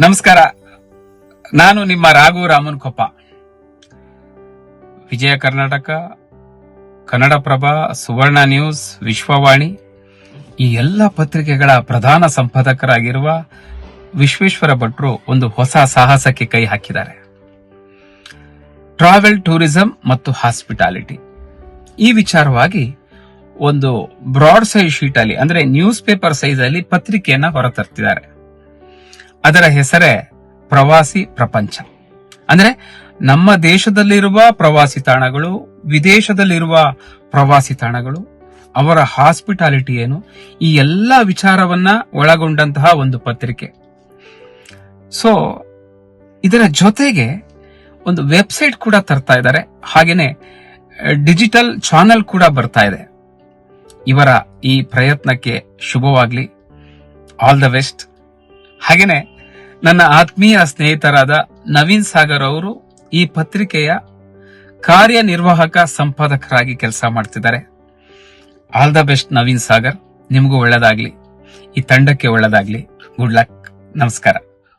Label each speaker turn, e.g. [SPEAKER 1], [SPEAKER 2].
[SPEAKER 1] ನಮಸ್ಕಾರ. ನಾನು ನಿಮ್ಮ ರಾಘು ರಾಮನ್ ಕೊಪ್ಪ ವಿಜಯ ಕರ್ನಾಟಕ, ಕನ್ನಡಪ್ರಭ, ಸುವರ್ಣ ನ್ಯೂಸ್, ವಿಶ್ವವಾಣಿ. ಈ ಎಲ್ಲ ಪತ್ರಿಕೆಗಳ ಪ್ರಧಾನ ಸಂಪಾದಕರಾಗಿರುವ ವಿಶ್ವೇಶ್ವರ ಭಟ್ರು ಒಂದು ಹೊಸ ಸಾಹಸಕ್ಕೆ ಕೈ ಹಾಕಿದ್ದಾರೆ. ಟ್ರಾವೆಲ್ ಟೂರಿಸಂ ಮತ್ತು ಹಾಸ್ಪಿಟಾಲಿಟಿ. ಈ ವಿಚಾರವಾಗಿ ಒಂದು ಬ್ರಾಡ್ ಸೈಜ್ ಶೀಟ್ ಅಲ್ಲಿ ಅಂದ್ರೆ ನ್ಯೂಸ್ ಪೇಪರ್ ಸೈಜ್ ಅಲ್ಲಿ ಪತ್ರಿಕೆಯನ್ನ ಹೊರತರ್ತಿದ್ದಾರೆ. ಅದರ ಹೆಸರೇ ಪ್ರವಾಸಿ ಪ್ರಪಂಚ. ಅಂದ್ರೆ ನಮ್ಮ ದೇಶದಲ್ಲಿರುವ ಪ್ರವಾಸಿ ತಾಣಗಳು, ವಿದೇಶದಲ್ಲಿರುವ ಪ್ರವಾಸಿ ತಾಣಗಳು, ಅವರ ಹಾಸ್ಪಿಟಾಲಿಟಿ ಏನು, ಈ ಎಲ್ಲ ವಿಚಾರವನ್ನ ಒಳಗೊಂಡಂತಹ ಒಂದು ಪತ್ರಿಕೆ. ಸೊ ಇದರ ಜೊತೆಗೆ ಒಂದು ವೆಬ್ಸೈಟ್ ಕೂಡ ತರ್ತಾ ಇದ್ದಾರೆ. ಹಾಗೇನೆ, ಡಿಜಿಟಲ್ ಚಾನೆಲ್ ಕೂಡ ಬರ್ತಾ ಇದೆ. ಇವರ ಈ ಪ್ರಯತ್ನಕ್ಕೆ ಶುಭವಾಗ್ಲಿ. ಆಲ್ ದ ಬೆಸ್ಟ್ ಹಾಗೇನೆ ನನ್ನ ಆತ್ಮೀಯ ಸ್ನೇಹಿತರಾದ ನವೀನ್ ಸಾಗರ್ ಅವರು ಈ ಪತ್ರಿಕೆಯ ಕಾರ್ಯನಿರ್ವಾಹಕ ಸಂಪಾದಕರಾಗಿ ಕೆಲಸ ಮಾಡ್ತಿದ್ದಾರೆ. All the best Naveen Sagar. ನಿಮಗೂ ಒಳ್ಳೇದಾಗ್ಲಿ. ಈ ತಂಡಕ್ಕೆ ಒಳ್ಳೇದಾಗ್ಲಿ. Good luck. ನಮಸ್ಕಾರ.